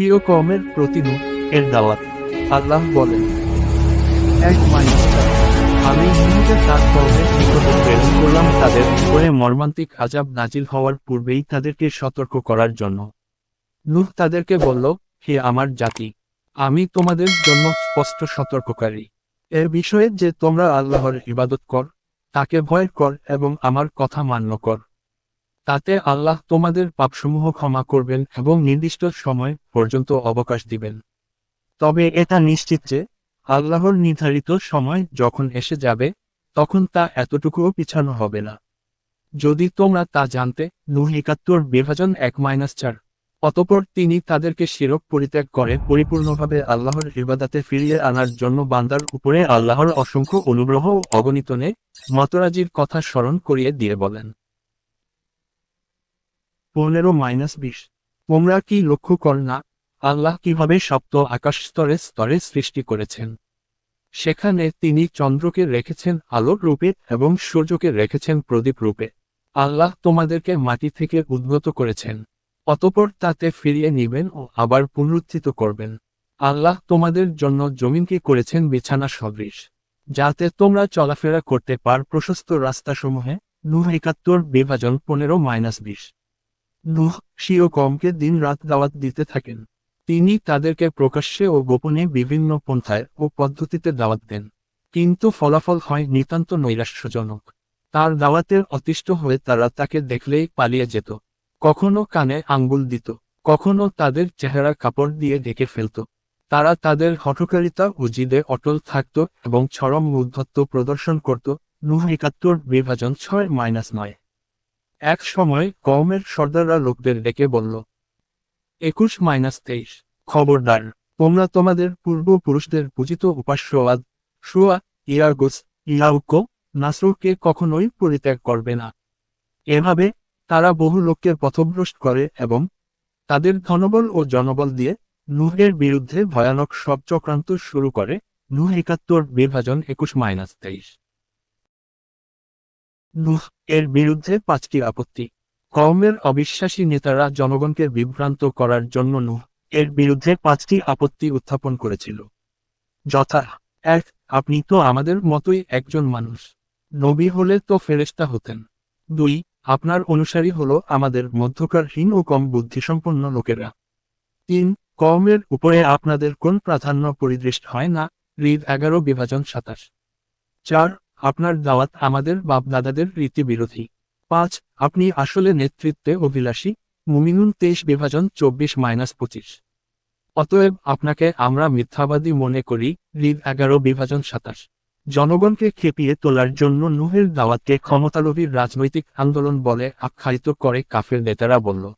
স্বীয় কমের প্রতিনু এর দাওয়াত। আল্লাহ বলেন, এক মাইনাস আমি নুহকে তার কর্মের নিকটে প্রেরণ করলাম তাদের উপরে মর্মান্তিক আজাব নাজিল হওয়ার পূর্বেই তাদেরকে সতর্ক করার জন্য। নূহ তাদেরকে বলল, হে আমার জাতি, আমি তোমাদের জন্য স্পষ্ট সতর্ককারী। এর বিষয়ে যে তোমরা আল্লাহর ইবাদত কর, তাকে ভয় কর এবং আমার কথা মান্য কর। তাতে আল্লাহ তোমাদের পাপসমূহ ক্ষমা করবেন এবং নির্দিষ্ট সময় পর্যন্ত অবকাশ দিবেন। তবে এটা নিশ্চিত যে, আল্লাহর নির্ধারিত সময় যখন এসে যাবে, তখন তা এতটুকুও পিছানো হবে না। যদি তোমরা তা জানতে, নূহ একাত্তর বিভাজন এক মাইনাস চার, অতপর তিনি তাদেরকে শিরক পরিত্যাগ করে পরিপূর্ণভাবে আল্লাহর ইবাদাতে ফিরিয়ে আনার জন্য বান্দার উপরে আল্লাহর অসংখ্য অনুগ্রহ অগণিতনে মতরাজির কথা স্মরণ করিয়ে দিয়ে বলেন। পনেরো মাইনাস বিশ। তোমরা কি লক্ষ্য কর না, আল্লাহ কীভাবে সপ্ত আকাশ স্তরে স্তরে সৃষ্টি করেছেন। সেখানে তিনি চন্দ্রকে রেখেছেন আলোর রূপে এবং সূর্যকে রেখেছেন প্রদীপ রূপে। আল্লাহ তোমাদেরকে মাটি থেকে উদ্গত করেছেন। অতপর তাতে ফিরিয়ে নিবেন ও আবার পুনরুত্থিত করবেন। আল্লাহ তোমাদের জন্য জমিনকে করেছেন বিছানা সদৃশ। যাতে তোমরা চলাফেরা করতে পার প্রশস্ত রাস্তাসমূহে। নূহ একাত্তর বিভাজন পনেরো মাইনাস বিশ। নূহ স্বীয় কমকে দিন রাত দাওয়াত দিতে থাকেন। তিনি তাদেরকে প্রকাশ্যে ও গোপনে বিভিন্ন পন্থায় ও পদ্ধতিতে দাওয়াত দেন। কিন্তু ফলাফল হয় নিতান্ত নৈরাশ্যজনক। তার দাওয়াতের অতিষ্ঠ হয়ে তারা তাকে দেখলেই পালিয়ে যেত। কখনো কানে আঙ্গুল দিত, কখনো তাদের চেহারা কাপড় দিয়ে ঢেকে ফেলত। তারা তাদের হঠকারিতা ও জিদে অটল থাকত এবং চরম উদ্ধত্ত প্রদর্শন করত। নূহ একাত্তর বিভাজন ছয় মাইনাস নয়। এক সময় কওমের সর্দাররা লোকদের ডেকে বলল, একুশ মাইনাস তেইশ, খবরদার। তোমরা তোমাদের পূর্বপুরুষদের পূজিত উপাস্যবাদ, সুয়া ইয়াগুস ইয়াউকো নাসরুকে কখনোই পরিত্যাগ করবে না। এভাবে তারা বহু লোককে পথভ্রষ্ট করে এবং তাদের ধনবল ও জনবল দিয়ে নুহের বিরুদ্ধে ভয়ানক সব চক্রান্ত শুরু করে। নুহ একাত্তর, বিভাজন একুশ মাইনাস তেইশ। নুহ এর বিরুদ্ধে পাঁচটি আপত্তি। কওমের অবিশ্বাসী নেতারা জনগণকে বিভ্রান্ত করার জন্য নুহ এর বিরুদ্ধে পাঁচটি আপত্তি উত্থাপন করেছিল। যথা, এক, আপনি তো আমাদের মতোই একজন মানুষ। নবী হলে তো ফেরেশতা হতেন। দুই, আপনার অনুসারী হলো আমাদের মধ্যকার হীন ও কম বুদ্ধিসম্পন্ন লোকেরা। তিন, কওমের উপরে আপনাদের কোন প্রাধান্য পরিদৃষ্ট হয় না? হৃদ এগারো, বিভাজন সাতাশ। চার আপনার দাওয়াত আমাদের বাপদাদাদের রীতি বিরোধী পাঁচ, আপনি আসলে নেতৃত্বে অভিলাষী। মুমিনুন তেইশ বিভাজন চব্বিশ মাইনাস পঁচিশ। অতএব আপনাকে আমরা মিথ্যাবাদী মনে করি হৃদ এগারো বিভাজন সাতাশ। জনগণকে খেপিয়ে তোলার জন্য নুহের দাওয়াতকে ক্ষমতালোভীর রাজনৈতিক আন্দোলন বলে আখ্যায়িত করে কাফের নেতারা বলল।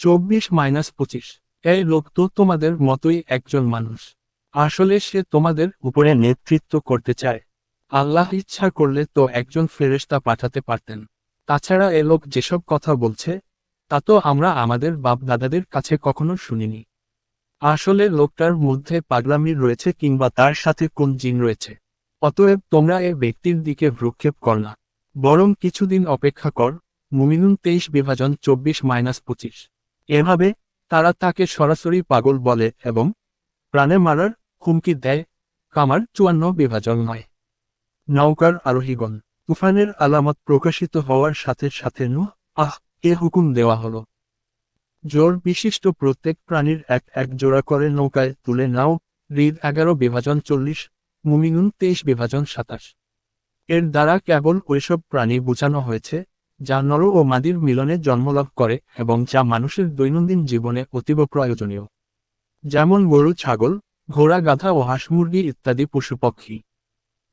চব্বিশ মাইনাস পঁচিশ। এই লোক তো তোমাদের মতোই একজন মানুষ। আসলে সে তোমাদের উপরে নেতৃত্ব করতে চায়। আল্লাহ ইচ্ছা করলে তো একজন ফেরেশতা পাঠাতে পারতেন। তাছাড়া এ লোক যেসব কথা বলছে, তা তো আমরা আমাদের বাপ দাদাদের কাছে কখনো শুনিনি। আসলে লোকটার মধ্যে পাগলামি রয়েছে কিংবা তার সাথে কোন জিন রয়েছে। অতএব তোমরা এ ব্যক্তির দিকে ভ্রুক্ষেপ কর না। বরং কিছুদিন অপেক্ষা কর, মুমিনুন তেইশ বিভাজন চব্বিশ মাইনাস পঁচিশ। এভাবে তারা তাকে সরাসরি পাগল বলে এবং প্রাণে মারার হুমকি দেয়, কামার চুয়ান্ন বিভাজন নয়। নৌকার আরোহীগণ, তুফানের আলামত প্রকাশিত হওয়ার সাথে সাথে নু আহ, এ হুকুম দেওয়া হলো। জোর বিশিষ্ট প্রত্যেক প্রাণীর এক এক জোড়া করে নৌকায় তুলে নাও হৃদ এগারো বিভাজন চল্লিশ, মুমিনুন তেইশ বিভাজন সাতাশ। এর দ্বারা কেবল ওইসব প্রাণী বোঝানো হয়েছে, যা নর ও মাদির মিলনে জন্মলাভ করে এবং যা মানুষের দৈনন্দিন জীবনে অতীব প্রয়োজনীয়। যেমন গরু, ছাগল, ঘোড়া, গাধা ও হাঁস, মুরগি ইত্যাদি পশুপক্ষী।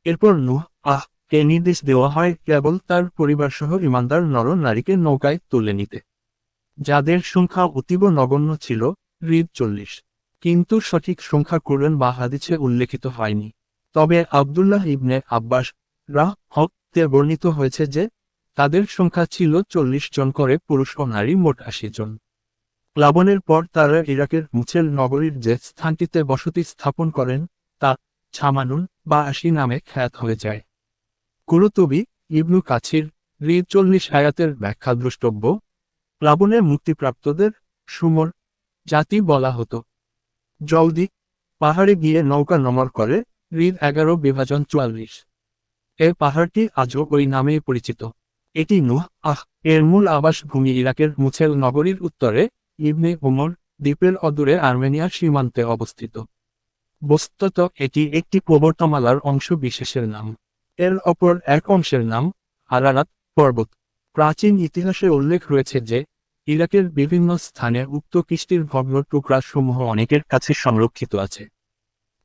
এরপর নুহ, আহ, কে নির্দেশ দেওয়া হয় কেবল তার পরিবারসহ ইমানদার নর নারীকে নৌকায় তুলে নিতে। যাদের সংখ্যা অতীব নগণ্য ছিল হৃদ চল্লিশ। কিন্তু সঠিক সংখ্যা কুরআন বা হাদিসে উল্লেখিত হয়নি। তবে আবদুল্লাহ ইবনে আব্বাস রাহ হক তে বর্ণিত হয়েছে যে, তাদের সংখ্যা ছিল চল্লিশ জন করে পুরুষ ও নারী মোট আশি জন। প্লাবনের পর তারা ইরাকের মুছেল নগরীর যে স্থানটিতে বসতি স্থাপন করেন, তা ছামানুন বা আশি নামে খ্যাত হয়ে যায়। কুরুতবি ইবনু কাছির হৃদ চল্লিশ ব্যাখ্যা দ্রষ্টব্য। প্লাবনে মুক্তিপ্রাপ্তদের সুমর জাতি বলা হতো। জলদি পাহাড়ে গিয়ে নৌকা নমর করে রিদ এগারো বিভাজন চুয়াল্লিশ। এ পাহাড়টি আজও ওই নামেই পরিচিত। এটি নুহ, আহ, এর মূল আবাসভূমি ইরাকের মুছেল নগরীর উত্তরে ইবনে উমর দ্বীপের অদূরে আর্মেনিয়ার সীমান্তে অবস্থিত। বস্তুত এটি একটি প্রবর্তমালার অংশ বিশেষের নাম। এর অপর এক অংশের নাম আরারাত পর্বত। প্রাচীন ইতিহাসে উল্লেখ রয়েছে যে, ইরাকের বিভিন্ন স্থানে উক্ত কৃষ্টির ভগ্ন টুকরা সমূহ অনেকের কাছে সংরক্ষিত আছে,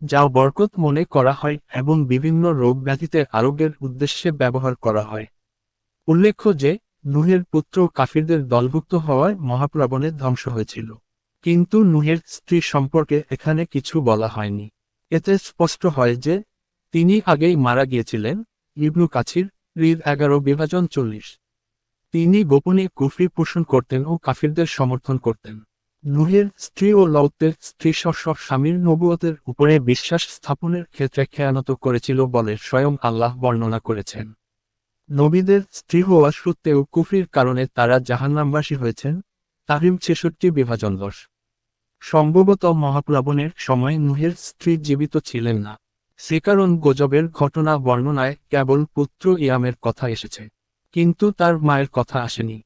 যা বরকত মনে করা হয় এবং বিভিন্ন রোগ ব্যাধিতে আরোগ্যের উদ্দেশ্যে ব্যবহার করা হয়। উল্লেখ্য যে, নুহের পুত্র কাফিরদের দলভুক্ত হওয়ায় মহাপ্লাবনে ধ্বংস হয়েছিল। কিন্তু নুহের স্ত্রী সম্পর্কে এখানে কিছু বলা হয়নি। এতে স্পষ্ট হয় যে, তিনি আগেই মারা গিয়েছিলেন, ইবনু কাছির রিদ এগারো, বিভাজন চল্লিশ। তিনি গোপনে কুফরি পোষণ করতেন ও কাফিরদের সমর্থন করতেন। নুহের স্ত্রী ও লৌতের স্ত্রী সব স্বামীর নবুয়তের উপরে বিশ্বাস স্থাপনের ক্ষেত্রে খেয়ানত করেছিল বলে স্বয়ং আল্লাহ বর্ণনা করেছেন। নবীদের স্ত্রী হওয়া সত্ত্বেও কুফরির কারণে তারা জাহান্নামবাসী হয়েছেন, তাহিম ছেষট্টি, বিভাজন দশ। সম্ভবত মহাপ্লাবনের সময় নুহের স্ত্রী জীবিত ছিলেন না। সে কারণ গজবের ঘটনা বর্ণনায় কেবল পুত্র ইয়ামের কথা এসেছে। কিন্তু তার মায়ের কথা আসেনি।